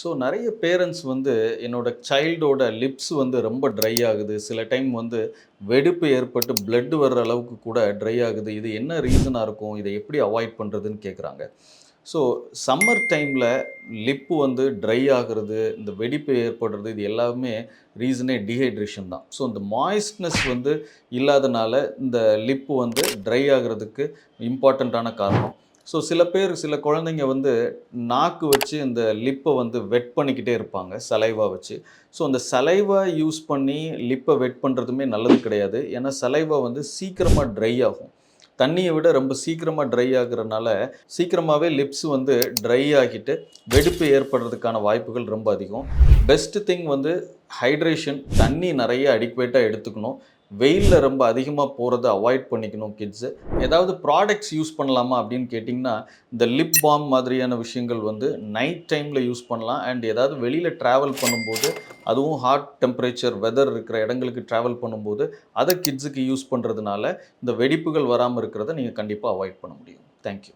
So நிறைய parents வந்து என்னோட சைல்டோட லிப்ஸ் வந்து ரொம்ப ட்ரை ஆகுது. சில டைம் வந்து வெடிப்பு ஏற்பட்டு பிளட் வர்ற அளவுக்கு கூட ட்ரை ஆகுது. இது என்ன ரீசனாக இருக்கும்? இதை எப்படி அவாய்ட் பண்ணுறதுன்னு கேட்குறாங்க ஸோ சம்மர் டைமில் லிப்பு வந்து ட்ரை ஆகுறது இந்த வெடிப்பு ஏற்படுறது இது எல்லாமே ரீசனே டீஹைட்ரேஷன் தான். ஸோ இந்த மாய்ஸ்ட்னஸ் வந்து இல்லாதனால இந்த லிப்பு வந்து ட்ரை ஆகிறதுக்கு இம்பார்ட்டண்ட்டான காரணம். ஸோ சில பேர் சில குழந்தைங்க வந்து நாக்கு வச்சு இந்த லிப்பை வந்து வெட் பண்ணிக்கிட்டே இருப்பாங்க சலைவா வச்சு. ஸோ அந்த சலைவா யூஸ் பண்ணி லிப்பை வெட் பண்ணுறதுமே நல்லது கிடையாது. ஏன்னா சலைவா வந்து சீக்கிரமாக ட்ரை ஆகும். தண்ணியை விட ரொம்ப சீக்கிரமாக ட்ரை ஆகுறனால சீக்கிரமாகவே லிப்ஸ் வந்து ட்ரை ஆகிட்டு வெடிப்பு ஏற்படுறதுக்கான வாய்ப்புகள் ரொம்ப அதிகம். பெஸ்ட் திங் வந்து ஹைட்ரேஷன் தண்ணி நிறைய அடிக்குவேட்டாக எடுத்துக்கணும். வெயிலில் ரொம்ப அதிகமாக போகிறத அவாய்ட் பண்ணிக்கணும் கிட்ஸு ஏதாவது ப்ராடக்ட்ஸ் யூஸ் பண்ணலாமா அப்படின்னு கேட்டிங்கன்னா இந்த லிப் பாம் மாதிரியான விஷயங்கள் வந்து நைட் டைமில் யூஸ் பண்ணலாம். அண்ட் ஏதாவது வெளியில் ட்ராவல் பண்ணும்போது அதுவும் ஹாட் டெம்பரேச்சர் வெதர் இருக்கிற இடங்களுக்கு ட்ராவல் பண்ணும்போது அதை கிட்ஸுக்கு யூஸ் பண்ணுறதுனால இந்த வெடிப்புகள் வராமல் இருக்கிறத நீங்கள் கண்டிப்பாக அவாய்ட் பண்ண முடியும். தேங்க்யூ